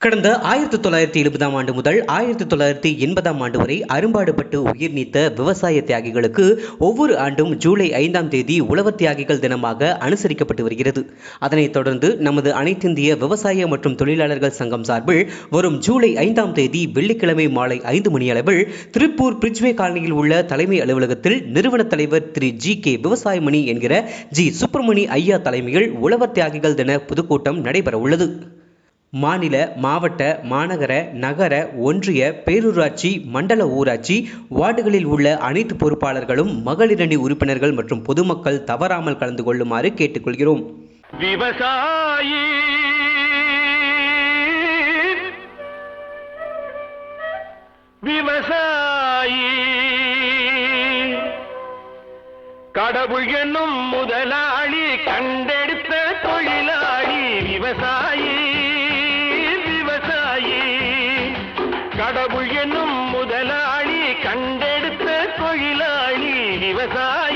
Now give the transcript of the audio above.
கடந்த ஆயிரத்தி தொள்ளாயிரத்தி எழுபதாம் ஆண்டு முதல் ஆயிரத்தி தொள்ளாயிரத்தி எண்பதாம் ஆண்டு வரை அரும்பாடுபட்டு உயிர் நீத்த விவசாய தியாகிகளுக்கு ஒவ்வொரு ஆண்டும் ஜூலை ஐந்தாம் தேதி உழவர் தியாகிகள் தினமாக அனுசரிக்கப்பட்டு வருகிறது. அதனைத் தொடர்ந்து நமது அனைத்திந்திய விவசாய மற்றும் தொழிலாளர்கள் சங்கம் சார்பில் வரும் ஜூலை ஐந்தாம் தேதி வெள்ளிக்கிழமை மாலை ஐந்து மணியளவில் திருப்பூர் பிரிட்ஜ்வே காலனியில் உள்ள தலைமை அலுவலகத்தில் நிறுவன தலைவர் திரு ஜி கே விவசாயமணி என்கிற ஜி சுப்பிரமணி ஐயா தலைமையில் உழவர் தியாகிகள் தின பொதுக்கூட்டம் நடைபெற உள்ளது மாநில மாவட்ட மாநகர நகர ஒன்றிய பேரூராட்சி மண்டல ஊராட்சி வார்டுகளில் உள்ள அனைத்து பொறுப்பாளர்களும் மகளிரணி உறுப்பினர்கள் மற்றும் பொதுமக்கள் தவறாமல் கலந்து கொள்ளுமாறு கேட்டுக்கொள்கிறோம். விவசாயி. விவசாயி. கடவுள் என்னும் முதலாளி கண்டெடுத்த தொழிலாளி விவசாயி. கடவுள் என்னும் முதலாளி கண்டெடுத்த தொழிலாளி விவசாயி.